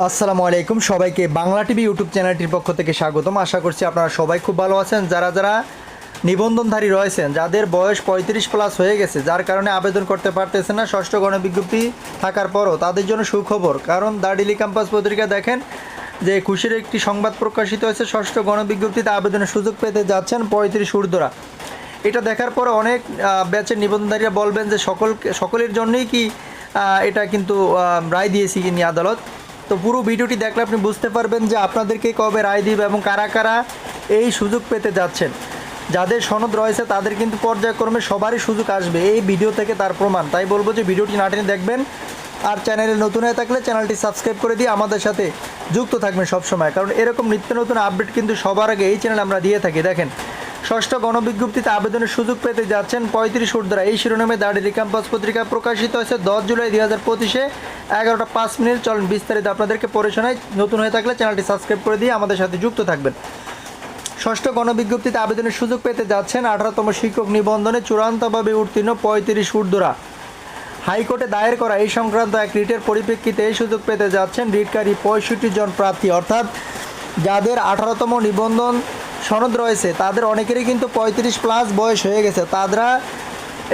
আসসালামু আলাইকুম। সবাইকে বাংলা টিভি ইউটিউব চ্যানেলটির পক্ষ থেকে স্বাগতম। আশা করছি আপনারা সবাই খুব ভালো আছেন। যারা যারা নিবন্ধনধারী রয়েছেন, যাদের বয়স পঁয়ত্রিশ প্লাস হয়ে গেছে, যার কারণে আবেদন করতে পারতেছে না, ষষ্ঠ গণবিজ্ঞপ্তি থাকার পরও তাদের জন্য সুখবর। কারণ দার্ডিলি ক্যাম্পাস পত্রিকা দেখেন যে, খুশির একটি সংবাদ প্রকাশিত হয়েছে, ষষ্ঠ গণবিজ্ঞপ্তিতে আবেদনের সুযোগ পেতে যাচ্ছেন পঁয়ত্রিশ ঊর্ধ্বরা। এটা দেখার পর অনেক ব্যাচের নিবন্ধনধারীরা বলবেন যে সকল সকলের জন্যই কি এটা কিন্তু রায় দিয়েছি কিনি আদালত। তো পুরো ভিডিওটি দেখলে আপনি বুঝতে পারবেন যে আপনাদেরকে কবে রায় দিবে এবং কারা কারা এই সুযোগ পেতে যাচ্ছেন। যাদের সনদ রয়েছে তাদের কিন্তু পর্যায়ক্রমে সবারই সুযোগ আসবে এই ভিডিও থেকে তার প্রমাণ। তাই বলব যে ভিডিওটি না দেখবেন আর চ্যানেলে নতুন হয়ে থাকলে চ্যানেলটি সাবস্ক্রাইব করে দিয়ে আমাদের সাথে যুক্ত থাকবেন সবসময়। কারণ এরকম নিত্য নতুন আপডেট কিন্তু সবার আগে এই চ্যানেল আমরা দিয়ে থাকি। দেখেন ষষ্ঠ গণবিজ্ঞপ্তিতে আবেদনের সুযোগ পেতে যাচ্ছেন পঁয়ত্রিশ ঊর্ধ্বরা এই শিরোনামে দাঁড়িয়ে ক্যাম্পাস পত্রিকা প্রকাশিত হয়েছে দশ জুলাই দুই হাজার পঁচিশে। এগারোটা পাঁচ মিনিট। চলুন বিস্তারিত আপনাদেরকে পড়ে শোনায় নতুন হয়ে থাকলে চ্যানেলটি সাবস্ক্রাইব করে দিয়ে আমাদের সাথে যুক্ত থাকবেন। ষষ্ঠ গণবিজ্ঞপ্তিতে আবেদনের সুযোগ পেতে যাচ্ছেন আঠারোতম শিক্ষক নিবন্ধনে চূড়ান্তভাবে উত্তীর্ণ পঁয়ত্রিশ ঊর্ধ্বরা হাইকোর্টে দায়ের করা এই সংক্রান্ত এক রিটের পরিপ্রেক্ষিতে এই সুযোগ পেতে যাচ্ছেন রিটকারী পঁয়ষট্টি জন প্রার্থী। অর্থাৎ যাদের আঠারোতম নিবন্ধন সনদ রয়েছে। তাদের অনেকেরই কিন্তু পঁয়ত্রিশ প্লাস বয়স হয়ে গেছে। তারা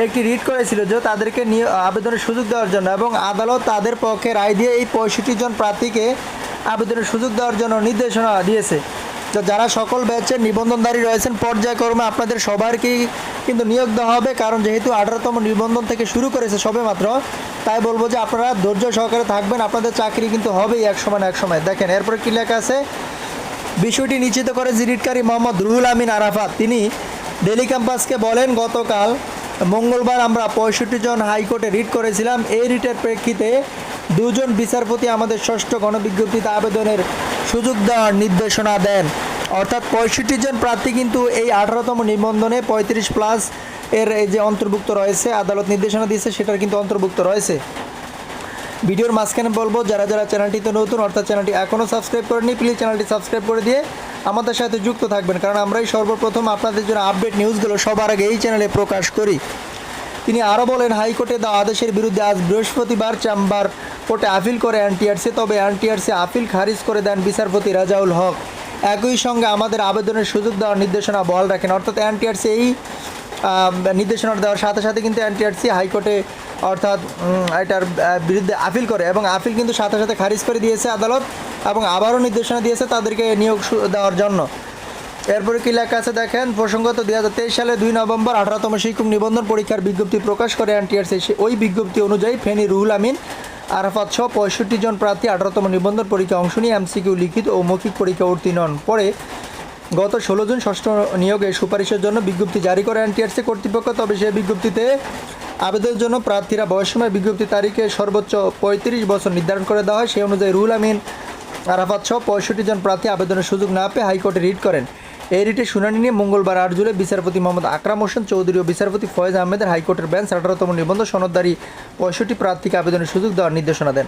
একটি রিট করেছিল যে তাদেরকে নিয়ে আবেদনের সুযোগ দেওয়ার জন্য এবং আদালত তাদের পক্ষে রায় দিয়ে এই পঁয়ষট্টি জন প্রার্থীকে আবেদনের সুযোগ দেওয়ার জন্য নির্দেশনা দিয়েছে। তো যারা সকল ব্যাচের নিবন্ধনধারী রয়েছেন, পর্যায়ক্রমে আপনাদের সবারকেই কিন্তু নিয়োগ দেওয়া হবে। কারণ যেহেতু আঠারোতম নিবন্ধন থেকে শুরু করেছে সবে মাত্র তাই বলব যে আপনারা ধৈর্য সহকারে থাকবেন। আপনাদের চাকরি কিন্তু হবেই এক সময় এক সময়। দেখেন, এরপরে কী লেখা আছে? বিষয়টি নিশ্চিত করে জিরিটকারী মোহাম্মদ রুহুল আমিন আরাফাত। তিনি ডেলি ক্যাম্পাসকে বলেন, গতকাল মঙ্গলবার আমরা পঁয়ষট্টি জন হাইকোর্টে রিট করেছিলাম। এই রিটের প্রেক্ষিতে দুজন বিচারপতি আমাদের ষষ্ঠ গণবিজ্ঞপ্তিতে আবেদনের সুযোগ দেওয়ার নির্দেশনা দেন। অর্থাৎ পঁয়ষট্টি জন প্রার্থী কিন্তু এই আঠারোতম নিবন্ধনে পঁয়ত্রিশ প্লাস এর যে অন্তর্ভুক্ত রয়েছে, আদালত নির্দেশনা দিয়েছে, সেটার কিন্তু অন্তর্ভুক্ত রয়েছে। ভিডিওর মাঝখানে বলব, যারা যারা চ্যানেলটিতে নতুন, অর্থাৎ চ্যানেলটি এখনও সাবস্ক্রাইব করেনি প্লিজ চ্যানেলটি সাবস্ক্রাইব করে দিয়ে আমাদের সাথে যুক্ত থাকবেন। কারণ আমরাই সর্বপ্রথম আপনাদের জন্য আপডেট নিউজগুলো সবার আগে এই চ্যানেলে প্রকাশ করি। তিনি আরও বলেন, হাইকোর্টে দেওয়া আদেশের বিরুদ্ধে আজ বৃহস্পতিবার চেম্বার কোর্টে আপিল করে এনটিআরসি, তবে এনটিআরসি আপিল খারিজ করে দেন বিচারপতি রাজাউল হক। একই সঙ্গে আমাদের আবেদনের সুযোগ দেওয়ার নির্দেশনা বল রাখেন। অর্থাৎ এনটিআরসি এই নির্দেশনা দেওয়ার সাথে সাথে কিন্তু এনটিআরসি হাইকোর্টে অর্থাৎ এটার বিরুদ্ধে আপিল করে এবং আপিল কিন্তু সাথে সাথে খারিজ করে দিয়েছে আদালত এবং আবারও নির্দেশনা দিয়েছে তাদেরকে নিয়োগ সু- দেওয়ার জন্য এরপরে কি লেখা আছে দেখেন, প্রসঙ্গত দুই হাজার তেইশ সালে দুই নভেম্বর আঠারোতম শিক্ষক নিবন্ধন পরীক্ষার বিজ্ঞপ্তি প্রকাশ করে এনটিআরসি ওই বিজ্ঞপ্তি অনুযায়ী ফেনী রুহুল আমিন, আরাফাত সহ পঁয়ষট্টি জন প্রার্থী আঠারোতম নিবন্ধন পরীক্ষা অংশ নিয়ে এমসিকিউ লিখিত ও মৌখিক পরীক্ষা উত্তীর্ণ হন। পরে গত ষোলো জুন ষষ্ঠ নিয়োগে সুপারিশের জন্য বিজ্ঞপ্তি জারি করে এনটিআরসি কর্তৃপক্ষ, তবে সেই বিজ্ঞপ্তিতে আবেদনের জন্য প্রার্থীরা বয়সসময় বিজ্ঞপ্তি তারিখে সর্বোচ্চ পঁয়ত্রিশ বছর নির্ধারণ করে দেওয়া হয়। সেই অনুযায়ী রুল আমিন, আরাফাত সহ পঁয়ষট্টি জন প্রার্থী আবেদনের সুযোগ না পেয়ে হাইকোর্টে রিট করেন। এই রিটের শুনানি নিয়ে মঙ্গলবার আট জুলাই বিচারপতি মোহাম্মদ আকরাম হোসেন, চৌধুরী ও বিচারপতি ফয়েজ আহমেদের হাইকোর্টের বেঞ্চ আঠারোতম নিবন্ধ সনদদারি পঁয়ষট্টি প্রার্থীকে আবেদনের সুযোগ দেওয়ার নির্দেশনা দেন।